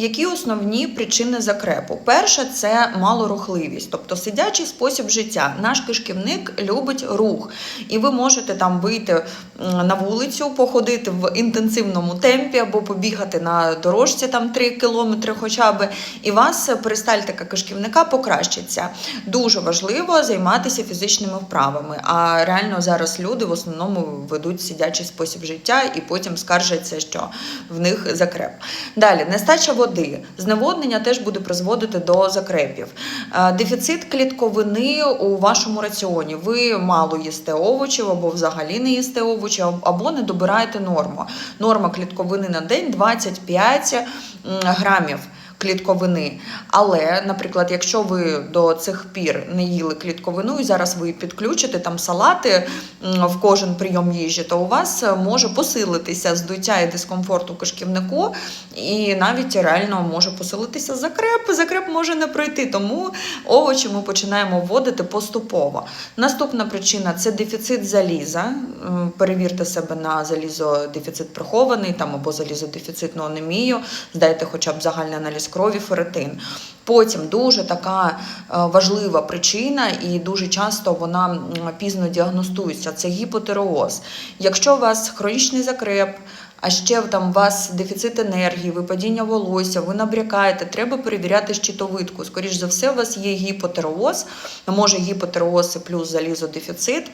Які основні причини закрепу? Перше це малорухливість, тобто сидячий спосіб життя. Наш кишківник любить рух, і ви можете там вийти на вулицю, походити в інтенсивному темпі або побігати на дорожці там 3 кілометри, хоча б, і вас перистальтика кишківника покращиться. Дуже важливо займатися фізичними вправами. А реально зараз люди в основному ведуть сидячий спосіб життя і потім скаржаться, що в них закреп. Далі нестача води, зневоднення теж буде призводити до закрепів. Е, Дефіцит клітковини у вашому раціоні. Ви мало їсте овочів або взагалі не їсте овочі, або не добираєте норму. Норма клітковини на день 25 м, грамів. Клітковини, але, наприклад, якщо ви до цих пір не їли клітковину і зараз ви підключите там салати в кожен прийом їжі, то у вас е, може посилитися здуття і дискомфорт у кишківнику, і навіть реально може посилитися закреп. Закреп може не пройти, тому овочі ми починаємо вводити поступово. Наступна причина це дефіцит заліза. Перевірте себе на залізодефіцит прихований там або залізодефіцитну анемію, здайте хоча б загальний аналіз крові, ферритин. Потім дуже така е, важлива причина, і дуже часто вона пізно діагностується. Це гіпотереоз. Якщо у вас хронічний закреп, а ще там у вас дефіцит енергії, випадіння волосся, ви набрякаєте, треба перевіряти щитовидку. Скоріш за все, у вас є гіпотереоз, може гіпотереоз і плюс залізодефіцит.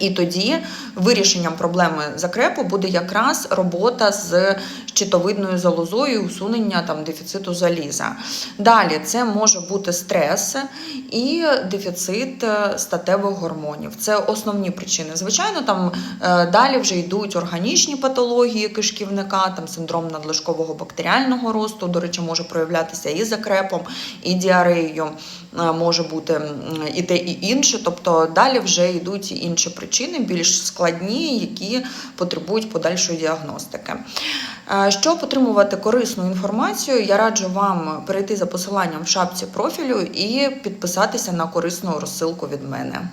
І тоді вирішенням проблеми закрепу буде якраз робота з щитовидною залозою, усунення там дефіциту заліза. Далі це може бути стрес і дефіцит е, статевих гормонів. Це основні причини. Звичайно, там е, далі вже йдуть органічні патології кишківника, там синдром надлишкового бактеріального росту, до речі, може проявлятися і закрепом, і діареєю е, може бути і те, і інше. Тобто далі вже йдуть інші причини, більш складні, які потребують подальшої діагностики. Е, Щоб отримувати корисну інформацію, я раджу вам перейти за посиланням в шапці профілю і підписатися на корисну розсилку від мене.